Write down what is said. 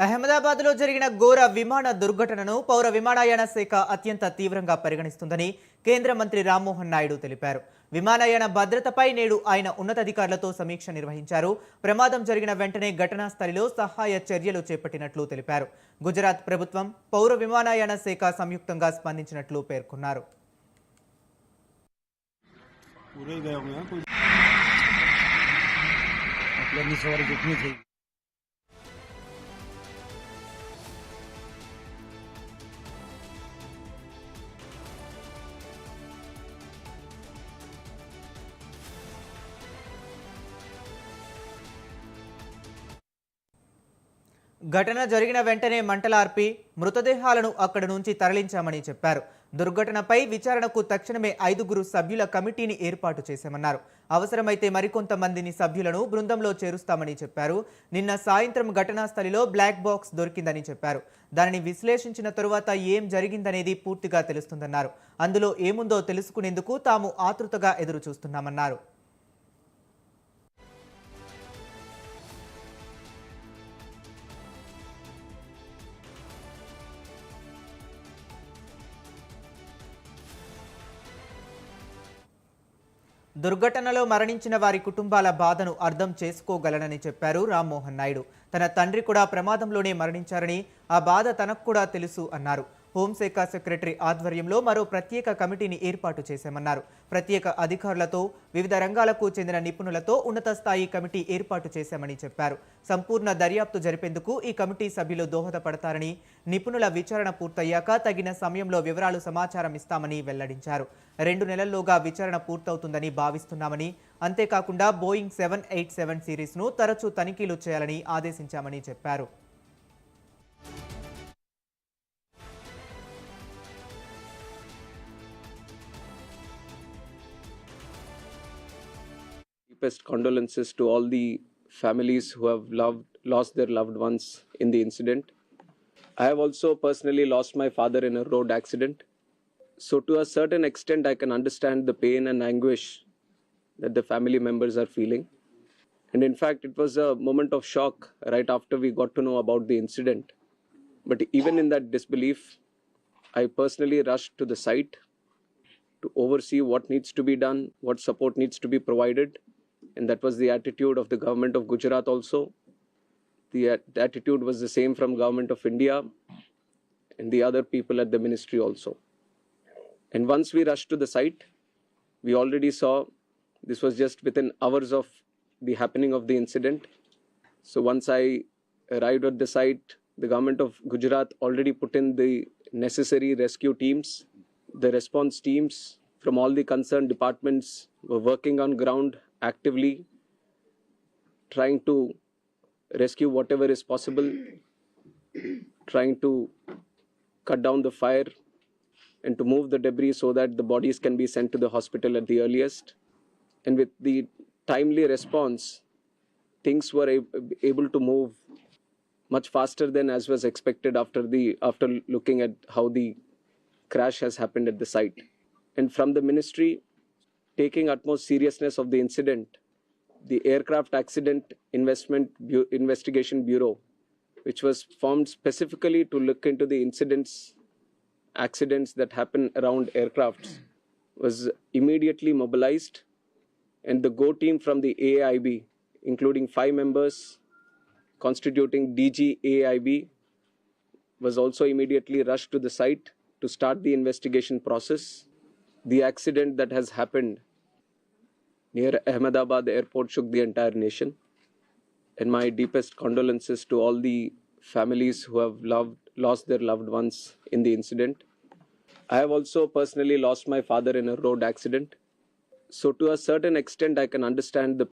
అహ్మదాబాద్లో జరిగిన ఘోర విమాన దుర్ఘటనను పౌర విమానయాన శాఖ అత్యంత తీవ్రంగా పరిగణిస్తుందని కేంద్ర మంత్రి రామ్మోహన్ నాయుడు తెలిపారు విమానయాన భద్రతపై నేడు ఆయన ఉన్నతాధికారులతో సమీక్ష నిర్వహించారు ప్రమాదం జరిగిన వెంటనే ఘటనా స్థలిలో సహాయ చర్యలు చేపట్టినట్లు తెలిపారు గుజరాత్ ప్రభుత్వం పౌర విమానయాన శాఖ సంయుక్తంగా స్పందించినట్లు పేర్కొన్నారు पूरे ही गए हुए हैं कोई अपनी सवारी कितनी थी ఘటన జరిగిన వెంటనే మంటలార్పి మృతదేహాలను అక్కడి నుంచి తరలించామని చెప్పారు. దుర్ఘటనపై విచారణకు తక్షణమే ఐదుగురు సభ్యుల కమిటీని ఏర్పాటు చేశామన్నారు. అవసరమైతే మరికొంతమందిని సభ్యులను బృందంలో చేరుస్తామని చెప్పారు. నిన్న సాయంత్రం ఘటనా స్థలిలో బ్లాక్ బాక్స్ దొరికిందని చెప్పారు. దానిని విశ్లేషించిన తరువాత ఏం జరిగిందనేది పూర్తిగా తెలుస్తుందన్నారు. అందులో ఏముందో తెలుసుకునేందుకు తాము ఆతృతగా ఎదురు చూస్తున్నామన్నారు దుర్ఘటనలో మరణించిన వారి కుటుంబాల బాధను అర్థం చేసుకోగలనని చెప్పారు రామ్మోహన్ నాయుడు. తన తండ్రి కూడా ప్రమాదంలోనే మరణించారని ఆ బాధ తనకు కూడా తెలుసు అన్నారు. హోంశాఖ సెక్రటరీ ఆధ్వర్యంలో మరో ప్రత్యేక కమిటీని ఏర్పాటు చేశామన్నారు. ప్రత్యేక అధికారులతో వివిధ రంగాలకు చెందిన నిపుణులతో ఉన్నత స్థాయి కమిటీ ఏర్పాటు చేశామని చెప్పారు. సంపూర్ణ దర్యాప్తు జరిపేందుకు ఈ కమిటీ సభ్యులు దోహదపడతారని నిపుణుల విచారణ పూర్తయ్యాక తగిన సమయంలో వివరాలు సమాచారం ఇస్తామని వెల్లడించారు. రెండు నెలల్లోగా విచారణ పూర్తవుతుందని భావిస్తున్నామని అంతేకాకుండా బోయింగ్ సెవెన్ ఎయిట్ సెవెన్ సిరీస్ను తరచూ తనిఖీలు చేయాలని ఆదేశించామని చెప్పారు. Deepest condolences to all the families who have loved lost their loved ones in the incident. I have also personally lost my father in a road accident. So to a certain extent I can understand the pain and anguish that the family members are feeling. And in fact it was a moment of shock right after we got to know about the incident. But even in that disbelief I personally rushed to the site to oversee what needs to be done, what support needs to be provided. And that was the attitude of the government of Gujarat also. The at- attitude was the same from government of India and the other people at the ministry also. And once we rushed to the site, we already saw this was just within hours of the happening of the incident. So once I arrived at the site, the government of Gujarat already put in the necessary rescue teams. The response teams from all the concerned departments were working on ground actively, trying to rescue whatever is possible, trying to cut down the fire and to move the debris so that the bodies can be sent to the hospital at the earliest. And with the timely response, things were ab- able to move much faster than as was expected after the after looking at how the crash has happened at the site. And from the ministry, taking utmost seriousness of the incident, the Aircraft Accident Investment Bu- Investigation Bureau, which was formed specifically to look into the incidents, accidents that happen around aircrafts, was immediately mobilized. And the Go team from the AIB, including five members constituting DG AIB, was also immediately rushed to the site to start the investigation process. The accident that has happened near Ahmedabad airport shook the entire nation. And my deepest condolences to all the families who have loved, lost their loved ones in the incident. I have also personally lost my father in a road accident. So, to a certain extent, I can understand the